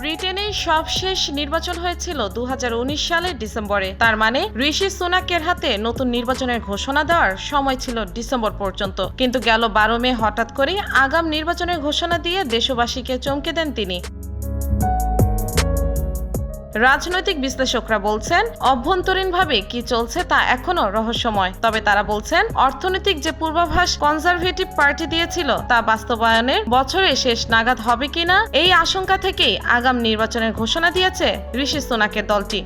ব্রিটেনে সবশেষ নির্বাচন হয়েছিল দু হাজার উনিশ সালের ডিসেম্বরে। তার মানে ঋষি সোনাকের হাতে নতুন নির্বাচনের ঘোষণা দেওয়ার সময় ছিল ডিসেম্বর পর্যন্ত। কিন্তু গেল বারো মে হঠাৎ করে আগাম নির্বাচনের ঘোষণা দিয়ে দেশবাসীকে চমকে দেন তিনি। রাজনৈতিক বিশ্লেষকরা বলছেন, অভ্যন্তরীণভাবে কি চলছে তা এখনও রহস্যময়। তবে তারা বলছেন, অর্থনৈতিক যে পূর্বাভাস কনজারভেটিভ পার্টি দিয়েছিল তা বাস্তবায়নের বছরে শেষ নাগাদ হবে কিনা, এই আশঙ্কা থেকেই আগাম নির্বাচনের ঘোষণা দিয়েছে ঋষি সোনাকের দলটি।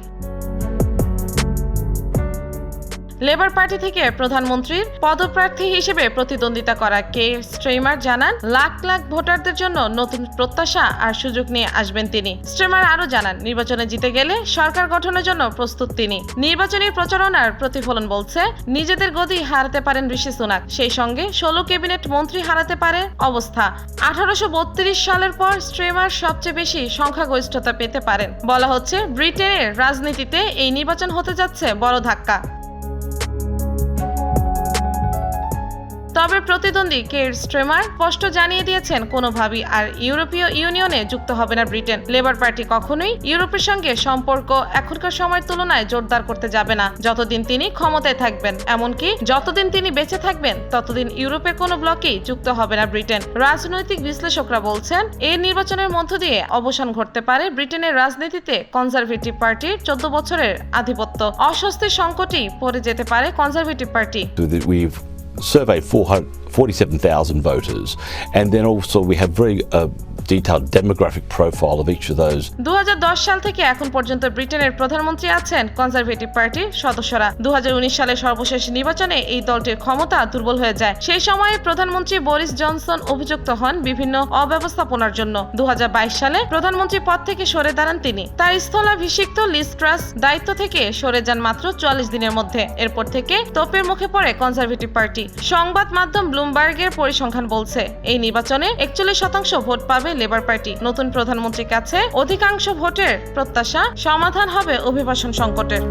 লেবার পার্টি থেকে প্রধানমন্ত্রীর পদপ্রার্থী হিসেবে প্রতিদ্বন্দ্বিতা করা কে স্ট্রেমার জানান, লাখ লাখ ভোটারদের জন্য নতুন প্রত্যাশা আর সুযোগ নিয়ে আসবেন তিনি। স্ট্রেমার আরও জানান, নির্বাচনে জিতে গেলে সরকার গঠনের জন্য প্রস্তুত তিনি। নির্বাচনী প্রচারণার প্রতিফলন বলছে, নিজেদের গদি হারাতে পারেন ঋষি সুনাক। সেই সঙ্গে ষোলো ক্যাবিনেট মন্ত্রী হারাতে পারে অবস্থা। আঠারোশো বত্রিশ সালের পর স্ট্রেমার সবচেয়ে বেশি সংখ্যাগরিষ্ঠতা পেতে পারেন। বলা হচ্ছে, ব্রিটেনের রাজনীতিতে এই নির্বাচন হতে যাচ্ছে বড় ধাক্কা। তবে প্রতিদ্বন্দ্বী কের স্ট্রেমার স্পষ্ট জানিয়ে দিয়েছেন, কোনোভাবেই আর ইউরোপীয় ইউনিয়নে যুক্ত হবে না ব্রিটেন। লেবার পার্টি কখনোই ইউরোপের সঙ্গে সম্পর্ক এখনকার সময়ের তুলনায় জোরদার করতে যাবে না। যতদিন তিনি ক্ষমতায় থাকবেন, এমনকি যতদিন তিনি বেঁচে থাকবেন, ততদিন ইউরোপের কোনো ব্লকেই যুক্ত হবে না ব্রিটেন। রাজনৈতিক বিশ্লেষকরা বলছেন এই নির্বাচনের মধ্য দিয়ে অবসান ঘটতে পারে ব্রিটেনের রাজনীতিতে কনজারভেটিভ পার্টির চোদ্দ বছরের আধিপত্য। অস্বস্তির সংকটই পড়ে যেতে পারে conservative party. Surveyed 400 47,000 voters, and then also we have very uh, detailed demographic profile of each of those. দু হাজার দশ সাল থেকে এখন পর্যন্ত ব্রিটেনের প্রধানমন্ত্রী আছেন কনজারভেটিভ পার্টির সদস্যরা। দু সালের সর্বশেষ নির্বাচনে এই দলটির ক্ষমতা দুর্বল হয়ে যায়। সেই সময়ে প্রধানমন্ত্রী বরিস জনসন অভিযুক্ত হন বিভিন্ন অব্যবস্থাপনার জন্য। দু সালে প্রধানমন্ত্রী পদ থেকে সরে দাঁড়ান তিনি। তার স্থলাভিষিক্ত লিস্ট্রাস দায়িত্ব থেকে সরে যান মাত্র চুয়াল্লিশ দিনের মধ্যে। এরপর থেকে তোপের মুখে পড়ে কনজারভেটিভ পার্টি। সংবাদ মাধ্যম ব্লুমবার্গের পরিসংখ্যান বলছে, এই নির্বাচনে একচল্লিশ শতাংশ ভোট পাবে লেবার পার্টি। নতুন প্রধানমন্ত্রীর কাছে অধিকাংশ ভোটের প্রত্যাশা সমাধান হবে অভিবাসন সংকটের।